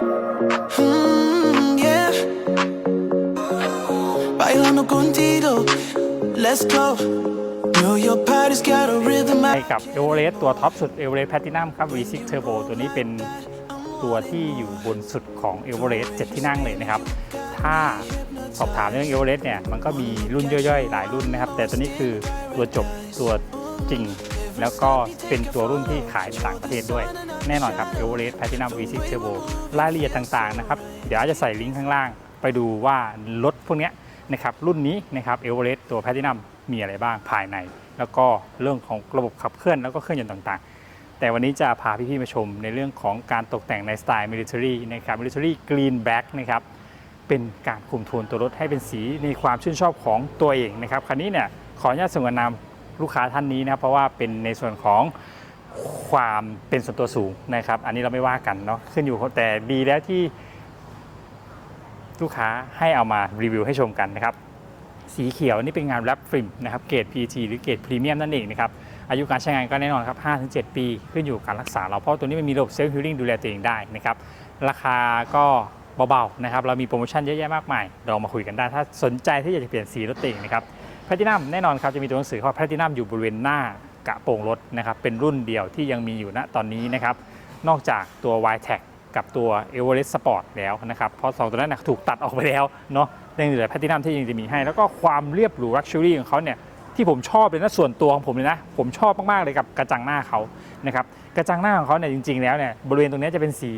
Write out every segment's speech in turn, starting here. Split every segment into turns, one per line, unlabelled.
Mm, yeah. Bailando contigo, let's go. Know your body's got a rhythm.
ให้กับเอเวอเรสต์ตัวท็อปสุดเอเวอเรสต์แพทินัมครับ V6 Turbo ตัวนี้เป็นตัวที่อยู่บนสุดของเอเวอเรสต์7ที่นั่งเลยนะครับ ถ้าสอบถามเรื่องเอเวอเรสต์เนี่ย มันก็มีรุ่นย่อยๆ หลายรุ่นนะครับ แต่ตัวนี้คือตัวจบตัวจริง แล้วก็เป็นตัวรุ่นที่ขายในต่างประเทศด้วย แน่นอนครับเอเวอเรสต์แพทินัม V6 Turbo รายละเอียดต่างๆนะครับ เดี๋ยวอาจจะใส่ลิงก์ข้างล่างไปดูว่ารถพวกนี้นะครับรุ่นนี้นะครับเอเวอเรสต์ตัวแพทินัมมีอะไรบ้างภายใน แล้วก็เรื่องของระบบขับเคลื่อนแล้วก็เครื่องยนต์ต่างๆแต่วันนี้จะพาพี่ๆมาชมในเรื่องของการตกแต่งในสไตล์ military นะครับ military green back นะครับ เป็นการคุมโทนตัวรถให้เป็นสีในความชื่นชอบของตัวเองนะครับ คันนี้เนี่ยขออนุญาตส่งนาม ลูกค้าท่านนี้นะครับเพราะว่าเป็นในส่วนของความเป็นส่วนตัวสูงนะครับ อันนี้เราไม่ว่ากันเนาะขึ้นอยู่แต่ดีแล้วที่ลูกค้าให้เอามารีวิวให้ชมกันนะครับ สีเขียวนี่เป็นงานแรปฟิล์มนะครับเกรด PET หรือเกรดพรีเมียมนั่นเองนะครับอายุการใช้งานก็แน่นอนครับ5-7 ปี ขึ้นอยู่การรักษาเราเพราะตัวนี้มันมีระบบเซลฟ์ฮิลลิ่งดูแลตัวเองได้นะครับราคาก็เบาๆนะครับเรามีโปรโมชั่นเยอะแยะมากมายเรามาคุยกันได้ ถ้าสนใจที่อยากจะเปลี่ยนสีรถตัวเองนะครับ แพลตินัมแน่นอนครับจะมีตัวหนังสือว่าแพลตินัมอยู่บริเวณหน้ากระโปรงรถนะครับเป็นรุ่นเดียวที่ยังมีอยู่ณตอนนี้นะครับนอกจากตัว y t e c กับตัว e v e r e s t Sport แล้วนะครับเพราะสองตัวนั้นนะถูกตัดออกไปแล้วเนาะยังเหลือแพลตินัมที่ยังจะมีให้ แล้วก็ความเรียบหรูลักชัวรี่ของเขาเนี่ยที่ผมชอบเลยนะส่วนตัวของผมเลยนะ ผมชอบมากๆเลยกับกระจังหน้าเขานะครับกระจังหน้าของเขาเนี่ยจริง ๆ แล้วเนี่ยบริเวณตรงนี้จะเป็นสี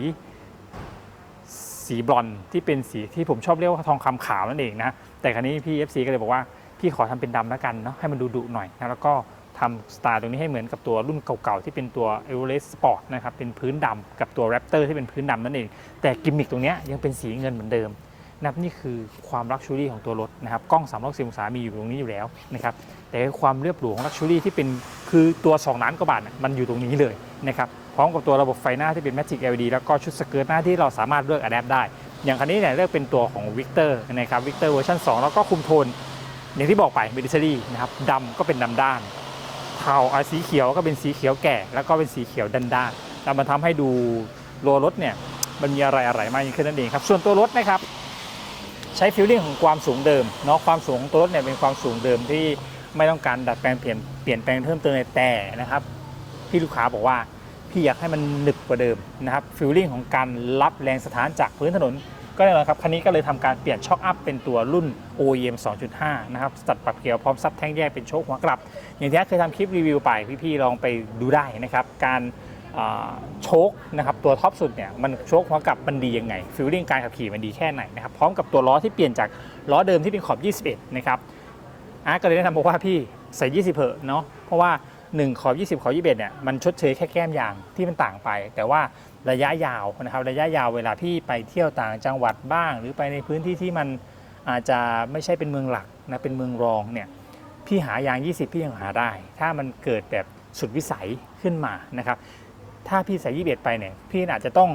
สีบลอนที่เป็นสีที่ผมชอบเรียกว่าทองคำขาวนั่นเองนะแต่ครั้นี้พี่ FC ก็เลยบอกว่า พี่ขอทำเป็นดำแล้วกันเนาะให้มันดูดุหน่อยนะแล้วก็ทำสไตล์ตรงนี้ให้เหมือนกับตัวรุ่นเก่าๆ ที่เป็นตัว e v e r e s t Sport นะครับเป็นพื้นดำกับตัว Raptor ที่เป็นพื้นดำนั่นเอง แต่กิมมิคตรงนี้ยังเป็นสีเงินเหมือนเดิมนะครับนี่คือความลักชัวรี่ของตัวรถนะครับกล้อง3 6 0องศามีอยู่ตรงนี้อยู่แล้วนะครับแต่ความเรียบหรูของลักชัวรี่ที่เป็นคือตัว 2 ล้านกว่าบาทน่ะมันอยู่ตรงนี้เลยนะครับพร้อมกับตัวระบบไฟหน้าที่เป็น Magic LED แล้วก็ชุดสเกิร์ตหน้าที่เราสามารถเลือกอัดแอปได้ อย่างคันนี้เนี่ยเลือกเป็นตัวของ Victor นะครับ Victor เวอร์ชัน2แล้วก็คุมโทน อย่างที่บอกไป m i l i t a r y นะครับดำก็เป็นดำด้านเทาอะสีเขียวก็เป็นสีเขียวแก่ แล้วก็เป็นสีเขียวด้านด้านแล้วมันทำให้ดูโลรถเนี่ยมันมีอะไรอะไรมากยิ่งขึ้นนั่นเองครับ ส่วนตัวรถนะครับใช้ฟิลลิ่งของความสูงเดิมเนาะความสูงของตัวรถเนี่ยเป็นความสูงเดิมที่ไม่ต้องการดัดแปลงเปลี่ยนเปลี่ยนแปลงเพิ่มเติมเลยแต่นะครับพี่ลูกค้าบอกว่าพี่อยากให้มันหนึบกว่าเดิมนะครับฟิลลิ่งของการรับแรงสถานจากพื้นถนน ก็แน่นอนครับคันนี้ก็เลยทำการเปลี่ยนช็อคอัพเป็นตัวรุ่น OEM 2.5 นะครับจัดปรับเกียร์พร้อมซับแท่งแยกเป็นโชคหัวกลับ อย่างที่เคยทำคลิปรีวิวไปพี่ๆลองไปดูได้นะครับการโชคนะครับตัวท็อปสุดเนี่ยมันโชคหัวกลับมันดียังไงฟิลลิ่งการขับขี่มันดีแค่ไหนนะครับพร้อมกับตัวล้อที่เปลี่ยนจากล้อเดิมที่เป็นขอบ 21 นะครับอาร์ก็เลยแนะนำบอกว่าพี่ใส่ 20 เพอะเนาะเพราะว่า 1ขอบ 20 ขอบ 21เนี่ยมันชดเชยแค่แก้มยางที่มันต่างไป แต่ว่าระยะยาวนะครับระยะยาวเวลาพี่ไปเที่ยวต่างจังหวัดบ้าง หรือไปในพื้นที่ที่มันอาจจะไม่ใช่เป็นเมืองหลักนะเป็นเมืองรองเนี่ยพี่หายาง 20 พี่ยังหาได้ ถ้ามันเกิดแบบสุดวิสัยขึ้นมานะครับถ้าพี่ใส่ 21 ไปเนี่ยพี่อาจจะต้อง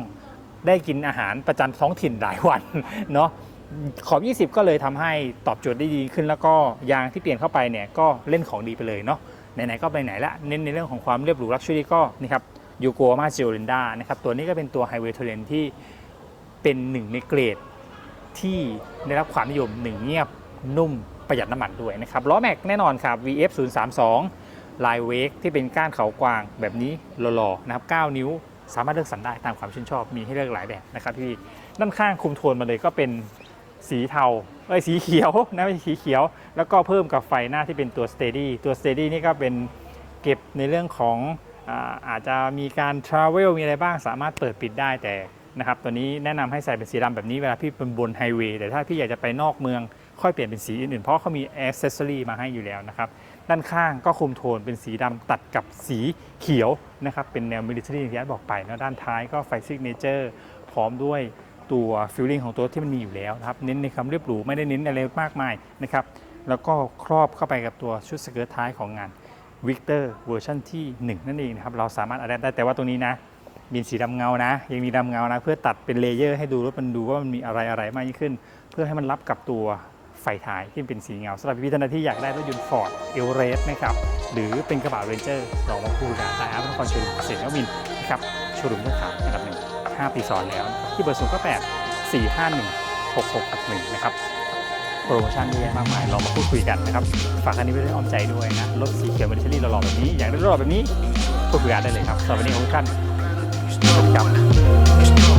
ได้กินอาหารประจำท้องถิ่นหลายวันเนาะขอบ 20 ก็เลยทำให้ตอบโจทย์ได้ดีขึ้น แล้วก็ยางที่เปลี่ยนเข้าไปเนี่ยก็เล่นของดีไปเลยเนาะ ไหนๆก็ไปไหนละเน้นในเรื่องของความเรียบหรูลักชัวรี่ก็นี่ครับยูโกมาจิโอเรนดานะครับตัวนี้ก็เป็นตัวไฮเวย์เทเลนที่เป็นหนึ่งในเกรดที่ได้รับความนิยมหนึ่งเงียบนุ่มประหยัดน้ำมันด้วยนะครับล้อแม็กแน่นอนครับ VF 0 3 2ลายเวกที่เป็นก้านเขากวางแบบนี้หล่อๆนะครับ9นิ้วสามารถเลือกสรรได้ตามความชื่นชอบมีให้เลือกหลายแบบนะครับพี่ด้านข้างคุมโทนมาเลยก็เป็น สีเทาเอ้ยสีเขียวนะไม่ใช่สีเขียว แล้วก็เพิ่มกับไฟหน้าที่เป็นตัว steady ตัว steady นี่ก็เป็นเก็บในเรื่องของอาอาจจะมีการ travel มีอะไรบ้างสามารถเปิดปิดได้แต่นะครับตัวนี้แนะนำให้ใส่เป็นสีดำแบบนี้เวลาพี่เป็นบนไฮเวย์แต่ถ้าพี่อยากจะไปนอกเมืองค่อยเปลี่ยนเป็นสีอื่นๆ เพราะเขามีอ c เซสซอรี่มาให้อยู่แล้วนะครับ ด้านข้างก็คุมโทนเป็นสีดำตัดกับสีเขียวนะครับ เป็นแนวมิลิเ a อรี่ที่อาบอกไปแล้วด้านท้ายก็ไฟซิกเนเจอร์พร้อมด้วย ตัวฟิลลิ่งของตัวที่มันมีอยู่แล้วนะครับ เน้นในความเรียบหรูไม่ได้เน้นอะไรมากมายนะครับ แล้วก็ครอบเข้าไปกับตัวชุดสเกิร์ตท้ายของงาน Victor เวอร์ชันที่ 1 นั่นเองนะครับ เราสามารถอัดแอปได้แต่ว่าตรงนี้นะมีสีดำเงานะ ยังมีดำเงานะ เพื่อตัดเป็นเลเยอร์ให้ดูแล้วมันดูว่ามันมีอะไรอะไรมากยิ่งขึ้น เพื่อให้มันรับกับตัวไฟท้ายที่เป็นสีเงาสำหรับพี่ๆท่านที่อยากได้รถยนต์ฟอร์ดเอลเรสนะครับ หรือเป็นกระบะเรนเจอร์ลองมาพูดกันได้ครับนครชลเสียงนวินนะครับโชว์รูมเลือขาอันดับหนึ่ง 5 ปีซ้อนแล้วนะครับที่เบอร์ 0 9 8 4 5 1 6 6 1 นะครับ โปรโมชั่นเยอะแยะมากมายลองมาพูดคุยกันนะครับ ฝากอันนี้ไว้ด้วยอ้อมใจด้วยนะ รถสีเขียวเบนเชอรี่หล่อๆแบบนี้ อยากได้รถหล่อแบบนี้พูดคุยกันได้เลยครับสำหรับวันนี้ขอบคุณท่านสวัสดีครับ